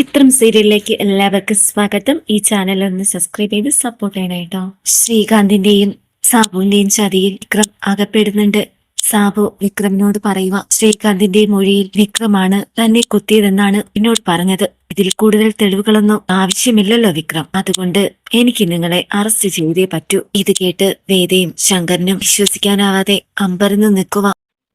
പവിത്രം സീരിയലിലേക്ക് എല്ലാവർക്കും സ്വാഗതം. ഈ ചാനൽ ഒന്ന് സബ്സ്ക്രൈബ് ചെയ്ത് സപ്പോർട്ട് ചെയ്യണം കേട്ടോ. ശ്രീകാന്തിന്റെയും സാബുവിന്റെയും ചതിയിൽ വിക്രം അകപ്പെടുന്നുണ്ട്. സാബു വിക്രമിനോട് പറയുക ശ്രീകാന്തിന്റെ മൊഴിയിൽ വിക്രമാണ് തന്നെ കുത്തിയതെന്നാണ് എന്നോട് പറഞ്ഞത്. ഇതിൽ കൂടുതൽ തെളിവുകളൊന്നും ആവശ്യമില്ലല്ലോ വിക്രം. അതുകൊണ്ട് എനിക്ക് നിങ്ങളെ അറസ്റ്റ് ചെയ്തേ പറ്റൂ. ഇത് കേട്ട് വേദയും ശങ്കരനും വിശ്വസിക്കാനാവാതെ അമ്പരന്ന് നിൽക്കുക.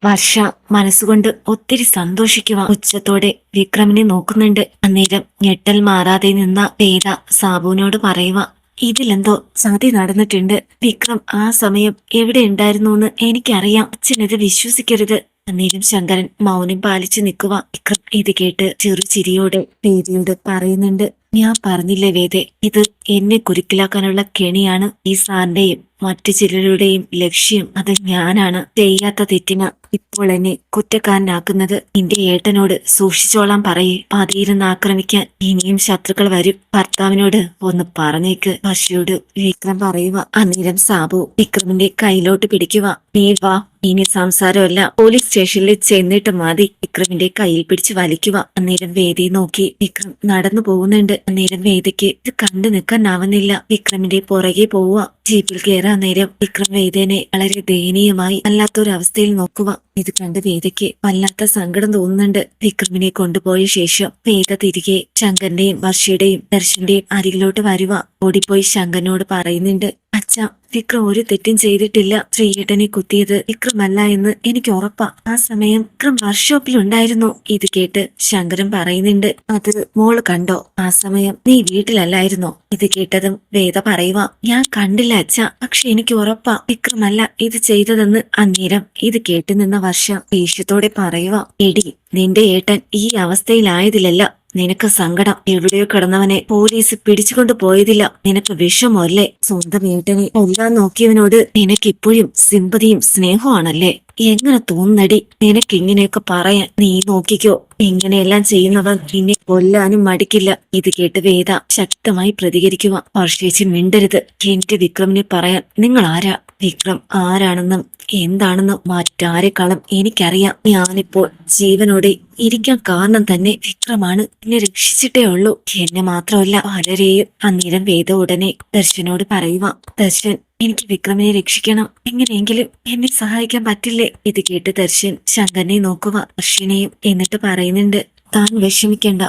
വർഷ മനസ്സുകൊണ്ട് ഒത്തിരി സന്തോഷിക്കുക ഉച്ചത്തോടെ വിക്രമിനെ നോക്കുന്നുണ്ട്. അന്നേരം ഞെട്ടൽ മാറാതെ നിന്ന പേര സാബുവിനോട് പറയുക ഇതിലെന്തോ ചതി നടന്നിട്ടുണ്ട്. വിക്രം ആ സമയം എവിടെ ഉണ്ടായിരുന്നു എന്ന് എനിക്കറിയാം അച്ഛനത് വിശ്വസിക്കരുത്. അന്നേരം ശങ്കരൻ മൗനം പാലിച്ചു നിൽക്കുക വിക്രം ഇത് കേട്ട് ചെറു ചിരിയോടെ വേദയോട് പറയുന്നുണ്ട് ഞാൻ പറഞ്ഞില്ലേ വേദെ ഇത് എന്നെ കുരുക്കിലാക്കാനുള്ള കെണിയാണ് ഈ സാറിന്റെയും മറ്റു ചിലരുടെയും ലക്ഷ്യം അത് ഞാനാണ്. ചെയ്യാത്ത തെറ്റിന് ഇപ്പോൾ എന്നെ കുറ്റക്കാരനാക്കുന്നത് നിന്റെ ഏട്ടനോട് സൂക്ഷിച്ചോളാൻ പറയേ. പതിയിരുന്ന് ആക്രമിക്കാൻ ഇനിയും ശത്രുക്കൾ വരും. ഭർത്താവിനോട് ഒന്ന് പറഞ്ഞേക്ക്. പശുയോട് വിക്രം പറയുക. അന്നേരം സാബു വിക്രമിന്റെ കയ്യിലോട്ട് പിടിക്കുക. നീ വാ ഇനി സംസാരമല്ല. പോലീസ് സ്റ്റേഷനിൽ ചെന്നിട്ട് മതി. വിക്രമിന്റെ കയ്യിൽ പിടിച്ച് വലിക്കുക. അന്നേരം വേദി നോക്കി. വിക്രം നടന്നു പോകുന്നുണ്ട്. അന്നേരം വേദിക്ക് ഇത് കണ്ടു നിൽക്കാനാവുന്നില്ല വിക്രമിന്റെ പുറകെ പോവുക. ജീപ്പിൽ കയറാൻ നേരം വിക്രം വേദേനെ വളരെ ദയനീയമായി അല്ലാത്തൊരവസ്ഥയിൽ നോക്കുക ഇത് കണ്ട് വേദയ്ക്ക് വല്ലാത്ത സങ്കടം തോന്നുന്നുണ്ട്. വിക്രമിനെ കൊണ്ടുപോയ ശേഷം വേദ തിരികെ ശങ്കറിന്റെയും വർഷയുടെയും ദർശന്റെയും അരികിലോട്ട് വരുക. ഓടിപ്പോയി ശങ്കനോട് പറയുന്നുണ്ട് അച്ഛ വിക്രം ഒരു തെറ്റും ചെയ്തിട്ടില്ല. ശ്രീയേട്ടനെ കുത്തിയത് വിക്രമല്ല എന്ന് എനിക്ക് ഉറപ്പാ. ആ സമയം വിക്രം വർക്ക്ഷോപ്പിൽ ഉണ്ടായിരുന്നു. ഇത് കേട്ട് ശങ്കരൻ പറയുന്നുണ്ട് അത് മോൾ കണ്ടോ? ആ സമയം നീ വീട്ടിലല്ലായിരുന്നോ? ഇത് കേട്ടതും വേദ പറയുക ഞാൻ കണ്ടില്ല അച്ഛ. പക്ഷെ എനിക്ക് ഉറപ്പാ. വിക്രമല്ല ഇത് ചെയ്തതെന്ന് അന്നേരം ഇത് കേട്ടു നിന്ന വർഷ ദേഷ്യത്തോടെ പറയുക എടി നിന്റെ ഏട്ടൻ ഈ അവസ്ഥയിലായതിലല്ല നിനക്ക് സങ്കടം. എവിടെയോ കിടന്നവനെ പോലീസ് പിടിച്ചുകൊണ്ട് പോയതില്ല. നിനക്ക് വിഷമല്ലേ സ്വന്തം ഏട്ടനെ കൊല്ലാൻ നോക്കിയവനോട് നിനക്കിപ്പോഴും സിമ്പതിയും സ്നേഹമാണല്ലേ എങ്ങനെ തോന്നടി? നിനക്കിങ്ങനെയൊക്കെ പറയാൻ നീ നോക്കിക്കോ. ഇങ്ങനെയെല്ലാം ചെയ്യുന്നവൻ നിന്നെ കൊല്ലാനും മടിക്കില്ല. ഇത് കേട്ട് വേദ ശക്തമായി പ്രതികരിക്കുക വർഷേച്ചി മിണ്ടരുത്. എന്റെ വിക്രമിനെ പറയാൻ നിങ്ങൾ ആരാ വിക്രം ആരാണെന്നും എന്താണെന്നും മറ്റാരെക്കാളും എനിക്കറിയാം. ഞാനിപ്പോൾ ജീവനോടെ ഇരിക്കാൻ കാരണം തന്നെ വിക്രമാണ് എന്നെ രക്ഷിച്ചിട്ടേ ഉള്ളൂ. എന്നെ മാത്രമല്ല പലരെയും അന്നേരം വേദ ഉടനെ ദർശനോട് പറയുക ദർശൻ എനിക്ക് വിക്രമിനെ രക്ഷിക്കണം. എങ്ങനെയെങ്കിലും എന്നെ സഹായിക്കാൻ പറ്റില്ലേ? ഇത് കേട്ട് ദർശൻ ശങ്കനെ നോക്കുക ദർശനെയും എന്നിട്ട് പറയുന്നുണ്ട് താൻ വിഷമിക്കേണ്ട.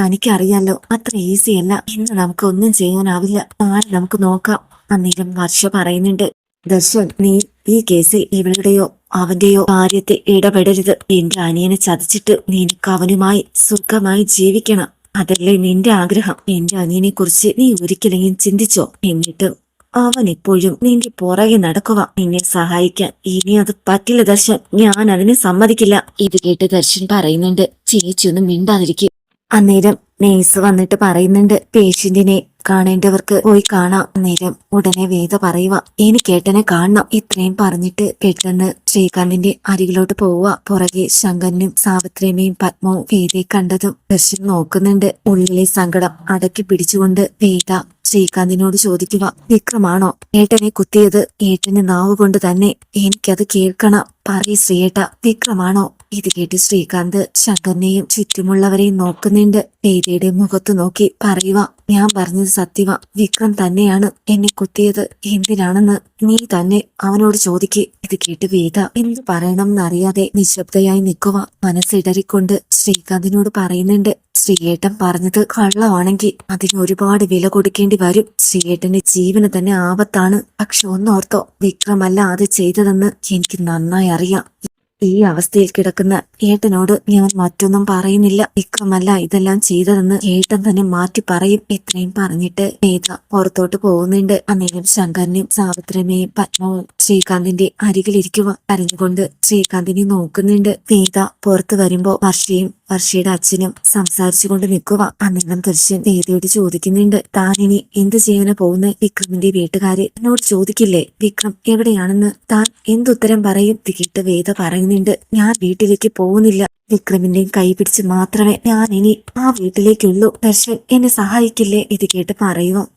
തനിക്കറിയാലോ അത്ര ഈസി അല്ല. ഇന്ന് നമുക്ക് ഒന്നും ചെയ്യാനാവില്ല. നാളെ നമുക്ക് നോക്കാം. അന്നേരം വർഷ പറയുന്നുണ്ട്. ദർശൻ നീ ഈ കേസിൽ ഇവളുടെയോ അവന്റെയോ കാര്യത്തെ ഇടപെടരുത് എന്റെ അനിയനെ ചതിച്ചിട്ട് നിനക്ക് അവനുമായി സുഖമായി ജീവിക്കണം. അതല്ലേ നിന്റെ ആഗ്രഹം? എന്റെ അനിയനെ കുറിച്ച് നീ ഒരിക്കലെങ്കിലും ചിന്തിച്ചോ? എന്നിട്ട് അവൻ എപ്പോഴും നിന്റെ പുറകെ നടക്കുക. നിന്നെ സഹായിക്കാൻ ഇനി അത് പറ്റില്ല ദർശൻ. ഞാൻ അതിന് സമ്മതിക്കില്ല. ഇത് കേട്ട് ദർശൻ പറയുന്നുണ്ട് ചേച്ചിയൊന്നും മിണ്ടാതിരിക്കും. അന്നേരം നേഴ്സ് വന്നിട്ട് പറയുന്നുണ്ട് പേഷ്യന്റിനെ കാണേണ്ടവർക്ക് പോയി കാണാം. നേരം ഉടനെ വേദ പറയുക എനിക്കേട്ടനെ കാണണം. ഇത്രയും പറഞ്ഞിട്ട് പെട്ടെന്ന് ശ്രീകാന്തിന്റെ അരികിലോട്ട് പോവുക പുറകെ ശങ്കരനും സാവിത്രിയമ്മയും പത്മവും വേദയെ കണ്ടതും ദർശൻ നോക്കുന്നുണ്ട്. ഉള്ളിലെ സങ്കടം അടക്കി പിടിച്ചുകൊണ്ട് വേദ ശ്രീകാന്തിനോട് ചോദിക്കുക വിക്രമാണോ? ഏട്ടനെ കുത്തിയത് ഏട്ടന് നാവ് കൊണ്ട് തന്നെ. എനിക്കത് കേൾക്കണം. പറയ ശ്രീയേട്ട വിക്രമാണോ? ഇത് കേട്ട് ശ്രീകാന്ത് ശങ്കറിനെയും ചുറ്റുമുള്ളവരെയും നോക്കുന്നുണ്ട്. വേദയുടെ മുഖത്ത് നോക്കി പറയുക ഞാൻ പറഞ്ഞത് സത്യവ. വിക്രം തന്നെയാണ് എന്നെ കുത്തിയത്. എന്തിനാണെന്ന് നീ തന്നെ അവനോട് ചോദിക്ക്. ഇത് കേട്ട് വേദ എന്ത് പറയണമെന്നറിയാതെ നിശബ്ദയായി നിൽക്കുക മനസ്സിടറിക്കൊണ്ട് ശ്രീകാന്തിനോട് പറയുന്നുണ്ട്. ശ്രീയേട്ടൻ പറഞ്ഞത് കള്ളമാണെങ്കിൽ അതിന് ഒരുപാട് വില കൊടുക്കേണ്ടി വരും. ശ്രീയേട്ടന്റെ ജീവന് തന്നെ ആപത്താണ്. പക്ഷെ ഒന്നോർത്തോ വിക്രമല്ല അത് ചെയ്തതെന്ന് എനിക്ക് നന്നായി അറിയാം. ഈ അവസ്ഥയിൽ കിടക്കുന്ന ഏട്ടനോട് ഞാൻ മറ്റൊന്നും പറയുന്നില്ല. വിക്രമല്ല ഇതെല്ലാം ചെയ്തതെന്ന് ഏട്ടൻ തന്നെ മാറ്റി പറയും. ഇത്രയും പറഞ്ഞിട്ട് വേദ പുറത്തോട്ട് പോകുന്നുണ്ട്. അന്നേരം ശങ്കരനെയും സാവിത്രമേയും പത്മവും ശ്രീകാന്തിന്റെ അരികിലിരിക്കുക കരഞ്ഞുകൊണ്ട് ശ്രീകാന്തിനെ നോക്കുന്നുണ്ട്. വേദ പുറത്തു വരുമ്പോ വർഷയും വർഷയുടെ അച്ഛനും സംസാരിച്ചുകൊണ്ട് നിൽക്കുക. അന്നേരം ദൃശ്യൻ വേദയോട് ചോദിക്കുന്നുണ്ട്. താൻ ഇനി എന്ത് ചെയ്യാനാ പോകുന്ന? വിക്രമിന്റെ വീട്ടുകാരെ എന്നോട് ചോദിക്കില്ലേ? വിക്രം എവിടെയാണെന്ന്? താൻ എന്തുത്തരം പറയും? തികിട്ട് വേദ പറയുന്നുണ്ട്. ഞാൻ വീട്ടിലേക്ക് പോകുന്നില്ല. വിക്രമിന്റെയും കൈ പിടിച്ച് മാത്രമേ ഞാൻ ഇനി ആ വീട്ടിലേക്കുള്ളൂ. ദർശൻ എന്നെ സഹായിക്കില്ലേ? ഇത് കേട്ട് പറയുമോ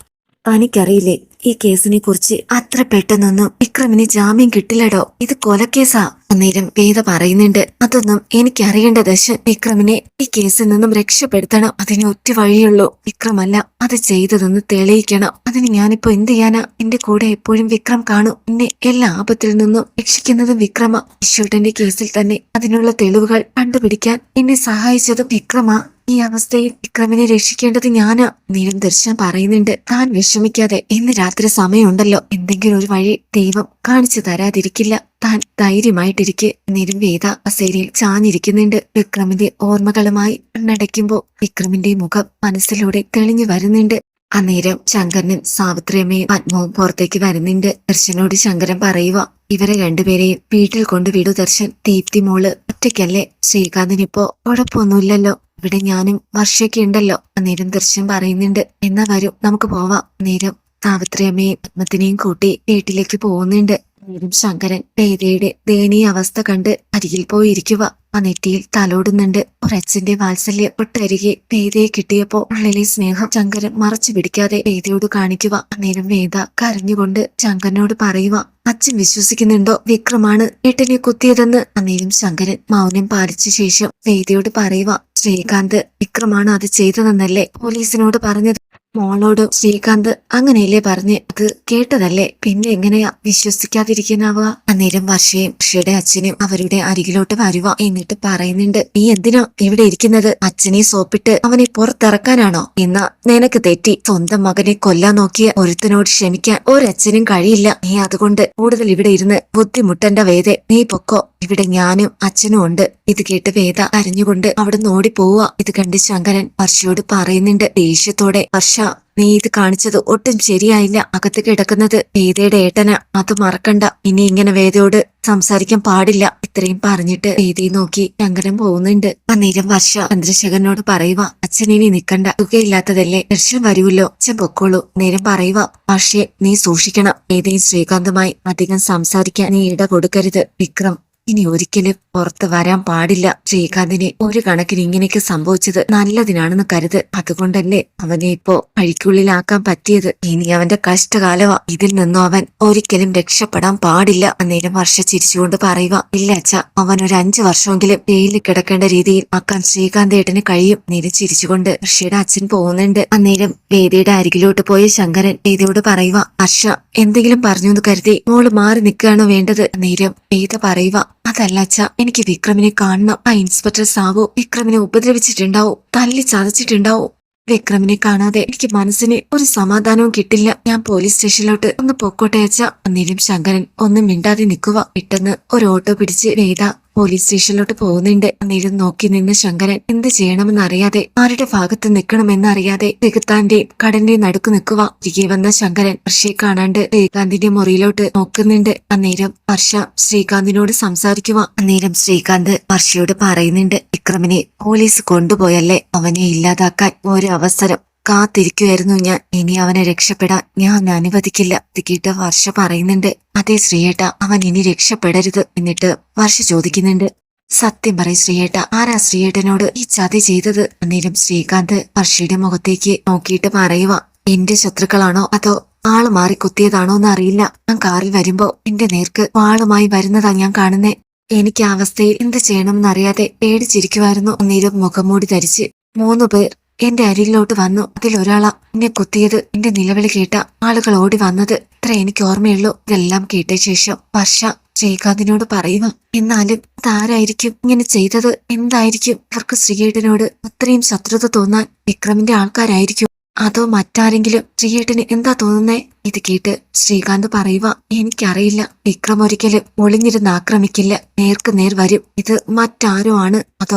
തനിക്കറിയില്ലേ? ഈ കേസിനെ കുറിച്ച് അത്ര പെട്ടെന്നൊന്നും വിക്രമിന് ജാമ്യം കിട്ടില്ലടോ? ഇത് കൊലക്കേസാ. അന്നേരം വേദ പറയുന്നുണ്ട്. അതൊന്നും എനിക്കറിയേണ്ട ദശൻ വിക്രമിനെ ഈ കേസിൽ നിന്നും രക്ഷപ്പെടുത്തണം. അതിന് ഒറ്റ വഴിയുള്ളൂ. വിക്രമല്ല അത് ചെയ്തതെന്ന് തെളിയിക്കണം. അതിന് ഞാനിപ്പോ എന്ത് ചെയ്യാനാ? എന്റെ കൂടെ എപ്പോഴും വിക്രം കാണും. എന്നെ എല്ലാ ആപത്തിൽ നിന്നും രക്ഷിക്കുന്നതും വിക്രമ. ഈശ്വരന്റെ കേസിൽ തന്നെ അതിനുള്ള തെളിവുകൾ കണ്ടുപിടിക്കാൻ എന്നെ സഹായിച്ചതും വിക്രമ. ഈ അവസ്ഥയിൽ വിക്രമിനെ രക്ഷിക്കേണ്ടത് ഞാനാ. നീലും ദർശനം പറയുന്നുണ്ട്. താൻ വിഷമിക്കാതെ ഇന്ന് രാത്രി സമയമുണ്ടല്ലോ. എന്തെങ്കിലും ഒരു വഴി ദൈവം കാണിച്ചു തരാതിരിക്കില്ല. താൻ ധൈര്യമായിട്ടിരിക്കെ. നീലും വേദ അസേരയിൽ ചാഞ്ഞിരിക്കുന്നുണ്ട്. വിക്രമിന്റെ ഓർമ്മകളുമായി നടക്കുമ്പോൾ വിക്രമിന്റെ മുഖം മനസ്സിലൂടെ തെളിഞ്ഞു വരുന്നുണ്ട്. അന്നേരം ശങ്കരനും സാവിത്രിയമ്മയും പത്മവും പുറത്തേക്ക് വരുന്നുണ്ട്. ദർശനോട് ശങ്കരൻ പറയുക ഇവരെ രണ്ടുപേരെയും വീട്ടിൽ കൊണ്ടുവിടു ദർശൻ. ദീപ്തി മോൾ ഒറ്റയ്ക്കല്ലേ? ശ്രീകാന്തിനിപ്പോ കുഴപ്പമൊന്നുമില്ലല്ലോ. ഇവിടെ ഞാനും വർഷയൊക്കെ ഉണ്ടല്ലോ. അന്നേരം ദർശൻ പറയുന്നുണ്ട് എന്നാ വരും നമുക്ക് പോവാം. നേരം സാവിത്രിയമ്മയും പത്മത്തിനെയും കൂട്ടി വീട്ടിലേക്ക് പോകുന്നുണ്ട്. നേരം ശങ്കരൻ പേദയുടെ ദയനീയ അവസ്ഥ കണ്ട് അരികിൽ പോയി ഇരിക്കുക ആ നെറ്റിയിൽ തലോടുന്നുണ്ട്. ഒരച്ഛന്റെ വാത്സല്യം ഒട്ടരികെ പേദയെ കിട്ടിയപ്പോ ഉള്ളിലെ സ്നേഹം ശങ്കരൻ മറച്ചു പിടിക്കാതെ പേദയോട് കാണിക്കുക. അന്നേരം വേദ കരഞ്ഞുകൊണ്ട് ശങ്കരനോട് പറയുക അച്ഛൻ വിശ്വസിക്കുന്നുണ്ടോ? വിക്രമാണ് ഏട്ടനെ കുത്തിയതെന്ന്. അന്നേരം ശങ്കരൻ മൗനം പാലിച്ച ശേഷം വേദയോട് പറയുക ശ്രീകാന്ത് വിക്രമാണ് അത് ചെയ്തതെന്നല്ലേ? പോലീസിനോട് പറഞ്ഞത് മോളോട് ശ്രീകാന്ത് അങ്ങനെയല്ലേ പറഞ്ഞ് അത് കേട്ടതല്ലേ? പിന്നെ എങ്ങനെയാ വിശ്വസിക്കാതിരിക്കാനാവുക? അന്നേരം വർഷയും വർഷയുടെ അച്ഛനും അവരുടെ അരികിലോട്ട് വരുക എന്നിട്ട് പറയുന്നുണ്ട് നീ എന്തിനാ ഇവിടെ ഇരിക്കുന്നത്? അച്ഛനെ സോപ്പിട്ട് അവനെ പുറത്തിറക്കാനാണോ? എന്നാ നിനക്ക് തെറ്റി. സ്വന്തം മകനെ കൊല്ലാൻ നോക്കിയ ഒരുത്തനോട് ക്ഷമിക്കാൻ ഒരച്ഛനും കഴിയില്ല. നീ അതുകൊണ്ട് കൂടുതൽ ഇവിടെ ഇരുന്ന് ബുദ്ധിമുട്ടേണ്ട വേദ. നീ പൊക്കോ. ഇവിടെ ഞാനും അച്ഛനും ഉണ്ട്. ഇത് കേട്ട് വേദ കരഞ്ഞുകൊണ്ട് അവിടെ ഓടി പോവുക ഇത് കണ്ട് ശങ്കരൻ വർഷയോട് പറയുന്നുണ്ട് ദേഷ്യത്തോടെ വർഷ നീ ഇത് കാണിച്ചത് ഒട്ടും ശരിയായില്ല. അകത്ത് കിടക്കുന്നത് വേദയുടെ ഏട്ടന്. അത് മറക്കണ്ട. ഇനി ഇങ്ങനെ വേദയോട് സംസാരിക്കാൻ പാടില്ല. ഇത്രയും പറഞ്ഞിട്ട് വേദയെ നോക്കി ശങ്കരൻ പോകുന്നുണ്ട്. അന്നേരം വർഷ ചന്ദ്രശേഖരനോട് പറയുക അച്ഛൻ ഇനി നിക്കണ്ട. തുകയില്ലാത്തതല്ലേ. ദർശനം വരുമല്ലോ. അച്ഛൻ പൊക്കോളൂ. നേരം പറയുക പക്ഷേ നീ സൂക്ഷിക്കണം. ഏതെയും ശ്രീകാന്തുമായി അധികം സംസാരിക്കാൻ നീ ഇട കൊടുക്കരുത്. വിക്രം ഇനി ഒരിക്കലും പുറത്ത് വരാൻ പാടില്ല ശ്രീകാന്തിനെ. ഒരു കണക്കിന് ഇങ്ങനെയൊക്കെ സംഭവിച്ചത് നല്ലതിനാണെന്ന് കരുത്. അതുകൊണ്ടല്ലേ അവനെ ഇപ്പോ അഴിക്കുള്ളിലാക്കാൻ പറ്റിയത്. ഇനി അവന്റെ കഷ്ടകാലവാ ഇതിൽ നിന്നും അവൻ ഒരിക്കലും രക്ഷപ്പെടാൻ പാടില്ല. അന്നേരം വർഷ ചിരിച്ചുകൊണ്ട് പറയുക ഇല്ല അച്ഛ അവൻ ഒരു അഞ്ചു വർഷമെങ്കിലും ജയിലിൽ കിടക്കേണ്ട രീതിയിൽ ആക്കാൻ ശ്രീകാന്ത് ഏട്ടന് കഴിയും. നേരെ ചിരിച്ചുകൊണ്ട് ഋഷിയുടെ അച്ഛൻ പോകുന്നുണ്ട്. അന്നേരം വേദിയുടെ അരികിലോട്ട് പോയ ശങ്കരൻ വേദിയോട് പറയുക ഹർഷ എന്തെങ്കിലും പറഞ്ഞു എന്ന് കരുതി മോൾ മാറി നിൽക്കുകയാണോ വേണ്ടത്? നേരം വേദ പറയുക അതല്ല അച്ഛ എനിക്ക് വിക്രമിനെ കാണണം ആ ഇൻസ്പെക്ടർ സാവു വിക്രമിനെ ഉപദ്രവിച്ചിട്ടുണ്ടാവും തല്ലി ചതച്ചിട്ടുണ്ടാവും. വിക്രമിനെ കാണാതെ എനിക്ക് മനസ്സിന് ഒരു സമാധാനവും കിട്ടില്ല. ഞാൻ പോലീസ് സ്റ്റേഷനിലോട്ട് ഒന്ന് പോക്കോട്ടെ അച്ഛ. അന്നേരം ശങ്കരൻ ഒന്നും മിണ്ടാതെ നിൽക്കുക. പെട്ടെന്ന് ഒരു ഓട്ടോ പിടിച്ച് വേദ പോലീസ് സ്റ്റേഷനിലോട്ട് പോകുന്നുണ്ട്. അന്നേരം നോക്കി നിന്ന് ശങ്കരൻ എന്ത് ചെയ്യണമെന്ന് അറിയാതെ ആരുടെ ഭാഗത്ത് നിൽക്കണമെന്ന് അറിയാതെ രഘുത്താന്റെയും കടന്റെ നടുക്ക് നിൽക്കുക. തിരികെ വന്ന ശങ്കരൻ വർഷയെ കാണാണ്ട് ശ്രീകാന്തിന്റെ മുറിയിലോട്ട് നോക്കുന്നുണ്ട്. അന്നേരം വർഷ ശ്രീകാന്തിനോട് സംസാരിക്കുക. അന്നേരം ശ്രീകാന്ത് വർഷയോട് പറയുന്നുണ്ട് വിക്രമിനെ പോലീസ് കൊണ്ടുപോയല്ലേ? അവനെ ഇല്ലാതാക്കാൻ ഒരു അവസരം കാത്തിരിക്കുമായിരുന്നു ഞാൻ. ഇനി അവനെ രക്ഷപ്പെടാൻ ഞാൻ അനുവദിക്കില്ല. തിക്കിട്ട് വർഷ പറയുന്നുണ്ട്. അതെ ശ്രീയേട്ട അവൻ ഇനി രക്ഷപ്പെടരുത് എന്നിട്ട് വർഷ ചോദിക്കുന്നുണ്ട്. സത്യം പറയും ശ്രീയേട്ട ആരാ ശ്രീയേട്ടനോട് ഈ ചതി ചെയ്തത്? അന്നേരം ശ്രീകാന്ത് വർഷയുടെ മുഖത്തേക്ക് നോക്കിയിട്ട് പറയുക എന്റെ ശത്രുക്കളാണോ? അതോ ആൾ മാറി കുത്തിയതാണോ എന്ന് അറിയില്ല ഞാൻ കാറിൽ വരുമ്പോ എന്റെ നേർക്ക് വാളുമായി വരുന്നതാ ഞാൻ കാണുന്നേ. എനിക്ക് അവസ്ഥയിൽ എന്ത് ചെയ്യണമെന്നറിയാതെ പേടിച്ചിരിക്കുമായിരുന്നു മുഖം മൂടി ധരിച്ച് മൂന്നു പേർ എന്റെ അരികിലോട്ട് വന്നു. അതിലൊരാളാ എന്നെ കുത്തിയത്. എന്റെ നിലവിളി കേട്ട ആളുകൾ ഓടി വന്നത്. ഇത്ര എനിക്ക് ഓർമ്മയുള്ളൂ. ഇതെല്ലാം കേട്ട ശേഷം വർഷ ശ്രീകാന്തിനോട് പറയുക എന്നാലും ഇതാരായിരിക്കും ഇങ്ങനെ ചെയ്തത്? എന്തായിരിക്കും അവർക്ക് ശ്രീയേട്ടനോട് അത്രയും ശത്രുത തോന്നാൻ വിക്രമിന്റെ ആൾക്കാരായിരിക്കും? അതോ മറ്റാരെങ്കിലും? ശ്രീയേട്ടന് എന്താ തോന്നുന്നേ? ഇത് കേട്ട് ശ്രീകാന്ത് പറയുക എനിക്കറിയില്ല. വിക്രം ഒരിക്കലും ഒളിഞ്ഞിരുന്ന് ആക്രമിക്കില്ല. നേർക്ക് നേർ വരും. ഇത് മറ്റാരോ ആണ്. അത്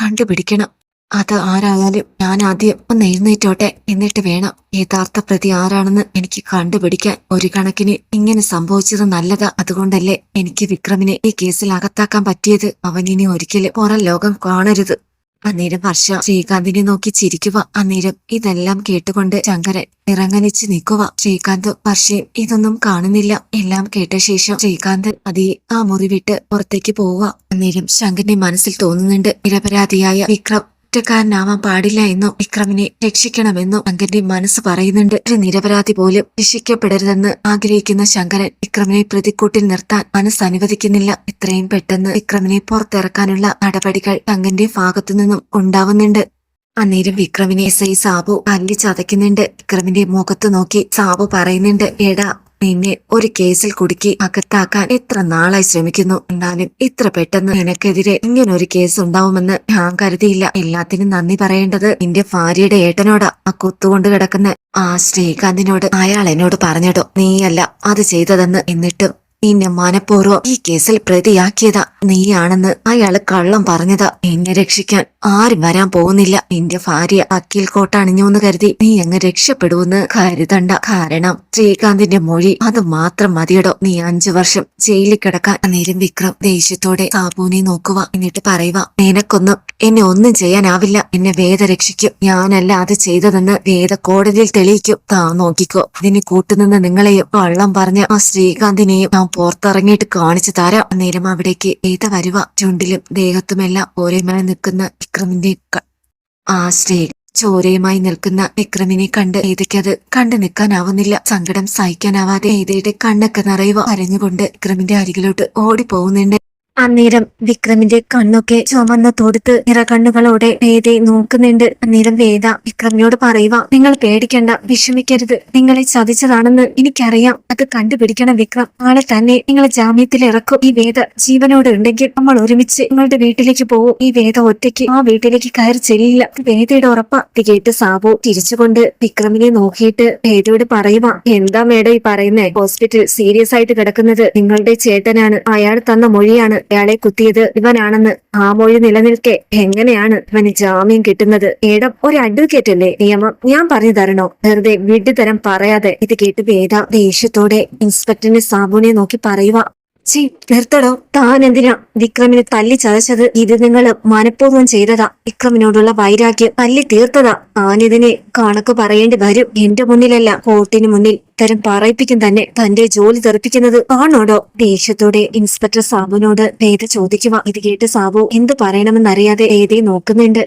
കണ്ടുപിടിക്കണം. അത് ആരായാലും ഞാൻ ആദ്യം ഒന്ന് എഴുന്നേറ്റോട്ടെ. എന്നിട്ട് വേണം യഥാർത്ഥ പ്രതി ആരാണെന്ന് എനിക്ക് കണ്ടുപിടിക്കാൻ. ഒരു കണക്കിന് ഇങ്ങനെ സംഭവിച്ചത് നല്ലതാ. അതുകൊണ്ടല്ലേ എനിക്ക് വിക്രമിനെ ഈ കേസിൽ അകത്താക്കാൻ പറ്റിയത്. അവൻ ഇനി ഒരിക്കലും പുറം ലോകം കാണരുത്. അന്നേരം വർഷ ശ്രീകാന്തിനെ നോക്കി ചിരിക്കുക. അന്നേരം ഇതെല്ലാം കേട്ടുകൊണ്ട് ശങ്കരൻ ഇറങ്ങനിച്ച് നിൽക്കുക. ശ്രീകാന്ത് വർഷയും ഇതൊന്നും കാണുന്നില്ല. എല്ലാം കേട്ട ശേഷം ശ്രീകാന്ത് അതേ ആ മുറി വിട്ട് പുറത്തേക്ക് പോവുക. അന്നേരം ശങ്കരന്റെ മനസ്സിൽ തോന്നുന്നുണ്ട്. നിരപരാധിയായ വിക്രം കുറ്റക്കാരനാവാൻ പാടില്ല എന്നോ വിക്രമിനെ രക്ഷിക്കണമെന്നോ ശങ്കരന്റെ മനസ്സ് പറയുന്നുണ്ട്. ഒരു നിരപരാധി പോലും രക്ഷിക്കപ്പെടരുതെന്ന് ആഗ്രഹിക്കുന്ന ശങ്കരൻ വിക്രമിനെ പ്രതിക്കൂട്ടിൽ നിർത്താൻ മനസ്സ് അനുവദിക്കുന്നില്ല. ഇത്രയും പെട്ടെന്ന് വിക്രമിനെ പുറത്തിറക്കാനുള്ള നടപടികൾ ശങ്കരന്റെ ഭാഗത്തു നിന്നും ഉണ്ടാവുന്നുണ്ട്. അന്നേരം വിക്രമിനെ എസ് ഐ സാബു തല്ലി ചതയ്ക്കുന്നുണ്ട്. വിക്രമിന്റെ മുഖത്ത് നോക്കി സാബു പറയുന്നുണ്ട് എടാ നിന്നെ ഒരു കേസിൽ കുടുക്കി അകത്താക്കാൻ എത്ര നാളായി ശ്രമിക്കുന്നു? എന്നാലും ഇത്ര പെട്ടെന്ന് നിനക്കെതിരെ ഇങ്ങനൊരു കേസ് ഉണ്ടാവുമെന്ന് ഞാൻ കരുതിയില്ല. എല്ലാത്തിനും നന്ദി പറയേണ്ടത് നിന്റെ ഭാര്യയുടെ ഏട്ടനോടാ. ആ കൊത്തുകൊണ്ട് കിടക്കുന്ന ആ ശ്രീകാന്തിനോട് അയാൾ എന്നോട് പറഞ്ഞിട്ടോ നീയല്ല അത് ചെയ്തതെന്ന് എന്നിട്ടും നിന്നെ മനഃപൂർവം ഈ കേസിൽ പ്രതിയാക്കിയതാ. നീയാണെന്ന് അയാൾ കള്ളം പറഞ്ഞതാ. എന്നെ രക്ഷിക്കാൻ ആരും വരാൻ പോകുന്നില്ല. നിന്റെ ഭാര്യ അക്കീൽ കോട്ട എന്ന് കരുതി നീ അങ്ങ് രക്ഷപ്പെടുവെന്ന് കരുതണ്ട. കാരണം ശ്രീകാന്തിന്റെ മൊഴി അത് മാത്രം മതിയടോ. നീ അഞ്ചു വർഷം ജയിലിൽ കിടക്കാൻ അന്നേരം വിക്രം ദേഷ്യത്തോടെ സാബുവിനെ നോക്കുക എന്നിട്ട് പറയുക നിനക്കൊന്നും എന്നെ ഒന്നും ചെയ്യാനാവില്ല. എന്നെ വേദ രക്ഷിക്കും. ഞാനല്ല അത് ചെയ്തതെന്ന് വേദ കോടതിയിൽ തെളിയിക്കും. താ നോക്കിക്കോ. ഇതിന് കൂട്ടുനിന്ന് നിങ്ങളെയും വള്ളം പറഞ്ഞ ആ ശ്രീകാന്തിനെയും പുറത്തിറങ്ങിയിട്ട് കാണിച്ചു തരാം. അന്നേരം അവിടേക്ക് ഏത വരുവ? ചുണ്ടിലും ദേഹത്തുമെല്ലാം ഓരോമായി നിൽക്കുന്ന വിക്രമിന്റെ ക- ആ ശ്രീ ചോരയുമായി നിൽക്കുന്ന വിക്രമിനെ കണ്ട് ഏതയ്ക്കത് കണ്ടു നിൽക്കാനാവുന്നില്ല. സങ്കടം സഹിക്കാനാവാതെ ഏതയുടെ കണ്ണൊക്കെ നിറയുക അരഞ്ഞുകൊണ്ട് വിക്രമിന്റെ അരികിലോട്ട് ഓടിപ്പോകുന്നുണ്ട്. അന്നേരം വിക്രമിന്റെ കണ്ണൊക്കെ ചുമന്ന തൊടുത്ത് നിറകണ്ണുകളോടെ വേദയെ നോക്കുന്നുണ്ട്. അന്നേരം വേദ വിക്രമിനോട് പറയുക നിങ്ങൾ പേടിക്കണ്ട വിഷമിക്കരുത്. നിങ്ങളെ ചതിച്ചതാണെന്ന് എനിക്കറിയാം. അത് കണ്ടുപിടിക്കണം വിക്രം. നാളെ തന്നെ നിങ്ങളെ ജാമ്യത്തിൽ ഇറക്കും ഈ വേദ ജീവനോട് ഉണ്ടെങ്കിൽ നമ്മൾ ഒരുമിച്ച് നിങ്ങളുടെ വീട്ടിലേക്ക് പോകും ഈ വേദ ഒറ്റയ്ക്ക് ആ വീട്ടിലേക്ക് കയറി ചെല്ലില്ല. വേദയുടെ ഉറപ്പ ഇത് കേട്ട് സാബു തിരിച്ചുകൊണ്ട് വിക്രമിനെ നോക്കിയിട്ട് വേദയോട് പറയുക എന്താ മേഡം ഈ പറയുന്നേ? ഹോസ്പിറ്റൽ സീരിയസ് ആയിട്ട് കിടക്കുന്നത് നിങ്ങളുടെ ചേട്ടനാണ്. അയാൾ തന്ന മൊഴിയാണ്. അയാളെ കുത്തിയത് ഇവനാണെന്ന് ആ മൊഴി നിലനിൽക്കെ എങ്ങനെയാണ് ഇവന് ജാമ്യം കിട്ടുന്നത്? മേഡം ഒരു അഡ്വക്കേറ്റ് അല്ലേ? നിയമം. ഞാൻ പറഞ്ഞു തരണോ? വെറുതെ വിഡ്ഢിത്തരം പറയാതെ ഇത് കേട്ട് വേദ ദേഷ്യത്തോടെ ഇൻസ്പെക്ടറിന്റെ സാബുണിയെ നോക്കി പറയുക ചീ നിർത്തടോ. താൻ എന്തിനാ വിക്രമിനെ തല്ലി ചതച്ചത്? ഇത് നിങ്ങൾ മനഃപൂർവം ചെയ്തതാ. വിക്രമിനോടുള്ള വൈരാഗ്യം തല്ലി തീർത്തതാ. ആനിതിനെ കണക്ക് പറയേണ്ടി വരും. എന്റെ മുന്നിലല്ല കോർട്ടിന് മുന്നിൽ ഇത്തരം പറയിപ്പിക്കും തന്നെ തന്റെ ജോലി തെറിപ്പിക്കുന്നത്. കാണോടോ ദേഷ്യത്തോടെ ഇൻസ്പെക്ടർ സാബുവിനോട് വേദ ചോദിക്കുക ഇത് കേട്ട് സാബു എന്ത് പറയണമെന്നറിയാതെ വേദയെ നോക്കുന്നുണ്ട്.